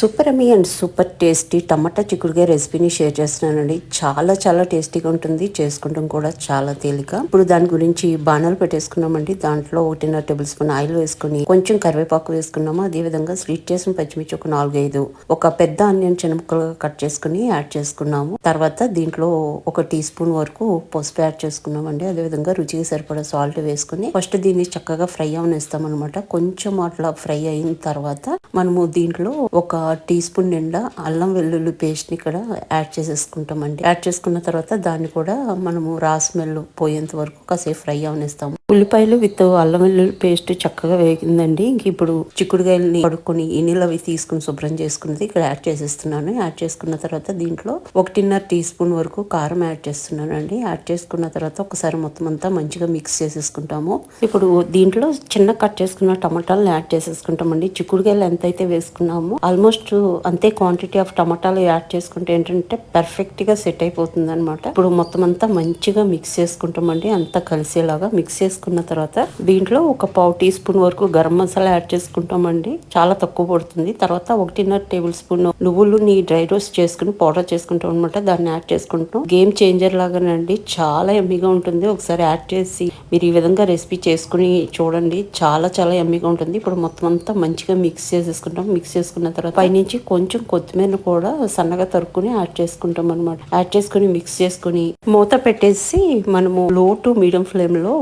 Super yummy and super tasty tomato చిక్కుడుగా రెసిపీని share చేస్తున్నానండి. చాలా చాలా టేస్టీగా ఉంటుంది. చేసుకోవడం కూడా చాలా తేలిక. ఇప్పుడు దాని గురించి బాణాలు పెట్టేసుకున్నామండి. దాంట్లో ఒకటిన్నర టేబుల్ స్పూన్ ఆయిల్ వేసుకుని కొంచెం కరివేపాకు వేసుకున్నాము. అదే విధంగా స్వీట్ చేసిన పచ్చిమిర్చి ఒక నాలుగైదు ఒక పెద్ద ఆనియన్ చిన్న ముక్కలుగా కట్ చేసుకుని యాడ్ చేసుకున్నాము. తర్వాత దీంట్లో ఒక టీ స్పూన్ వరకు పసుపు యాడ్ చేసుకున్నామండి. అదే విధంగా రుచికి సరిపడా సాల్ట్ వేసుకుని ఫస్ట్ దీన్ని చక్కగా ఫ్రై అవనిస్తాం అనమాట కొంచెం అట్లా ఫ్రై అయిన తర్వాత మనము దీంట్లో ఒక టీ స్పూన్ నిండా అల్లం వెల్లుల్లి పేస్ట్ని ఇక్కడ యాడ్ చేసేసుకుంటామండి. యాడ్ చేసుకున్న తర్వాత దాన్ని కూడా మనము రా స్మెల్ పోయేంత వరకు కాసేపు ఫ్రై అవనిస్తాము. ఉల్లిపాయలు విత్ అల్లం వెల్లుల్లి పేస్ట్ చక్కగా వేగిందండి. ఇంక ఇప్పుడు చిక్కుడుకాయలని కడుక్కొని ఈ నీళ్ళు అవి తీసుకుని శుభ్రం చేసుకున్నది ఇక్కడ యాడ్ చేసేస్తున్నాను. యాడ్ చేసుకున్న తర్వాత దీంట్లో ఒకటిన్నర టీ స్పూన్ వరకు కారం యాడ్ చేస్తున్నానండి. యాడ్ చేసుకున్న తర్వాత ఒకసారి మొత్తం అంతా మంచిగా మిక్స్ చేసేసుకుంటాము. ఇప్పుడు దీంట్లో చిన్న కట్ చేసుకున్న టమాటాలను యాడ్ చేసేసుకుంటామండి. చిక్కుడుకాయలు ఎంత అయితే వేసుకున్నామో ఆల్మోస్ట్ అంతే క్వాంటిటీ ఆఫ్ టమాటాలు యాడ్ చేసుకుంటే ఏంటంటే పర్ఫెక్ట్గా సెట్ అయిపోతుంది అనమాట ఇప్పుడు మొత్తం అంతా మంచిగా మిక్స్ చేసుకుంటామండి. అంతా కలిసేలాగా మిక్స్ చేసుకున్న తర్వాత దీంట్లో ఒక పావు టీ స్పూన్ వరకు గరం మసాలా యాడ్ చేసుకుంటామండి. చాలా తక్కువ పడుతుంది. తర్వాత ఒకటిన్నర టేబుల్ స్పూన్ నువ్వులు నీ డ్రై రోస్ట్ చేసుకుని పౌడర్ చేసుకుంటాం అనమాట దాన్ని యాడ్ చేసుకుంటాం. గేమ్ చేంజర్ లాగానండి. చాలా ఎమ్మిగా ఉంటుంది. ఒకసారి యాడ్ చేసి మీరు ఈ విధంగా రెసిపీ చేసుకుని చూడండి. చాలా చాలా ఎమ్మిగా ఉంటుంది. ఇప్పుడు మొత్తం అంతా మంచిగా మిక్స్ చేసేసుకుంటాం. మిక్స్ చేసుకున్న తర్వాత పైనుంచి కొంచెం కొత్తిమీర కూడా సన్నగా తరుక్కుని యాడ్ చేసుకుంటాం అనమాట యాడ్ చేసుకుని మిక్స్ చేసుకుని మూత పెట్టేసి మనము లో టు మీడియం ఫ్లేమ్లో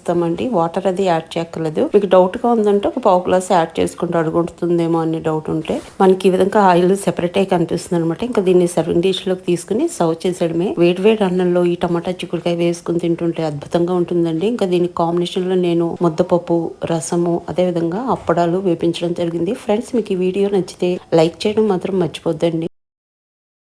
ఉడకనిస్తామండి వాటర్ అది యాడ్ చేయక్కర్లేదు. మీకు డౌట్గా ఉందంటే ఒక పావు గ్లాస్ యాడ్ చేసుకుంటే అడుగుంటుందేమో అనే డౌట్ ఉంటే మనకి ఈ విధంగా ఆయిల్ సెపరేట్ అయి కనిపిస్తుంది అనమాట ఇంకా దీన్ని సర్వింగ్ డిష్లోకి తీసుకుని సర్వ్ చేసేయడమే. వేడి వేడి అన్నంలో ఈ టమాటా చిక్కుడుకాయ వేసుకుని తింటుంటే అద్భుతంగా ఉంటుందండి. ఇంకా దీని కాంబినేషన్లో నేను ముద్దపప్పు రసము అదే విధంగా అప్పడాలు వేపించడం జరిగింది. ఫ్రెండ్స్ మీకు ఈ వీడియో నచ్చితే లైక్ చేయడం మాత్రం మర్చిపోద్దండి.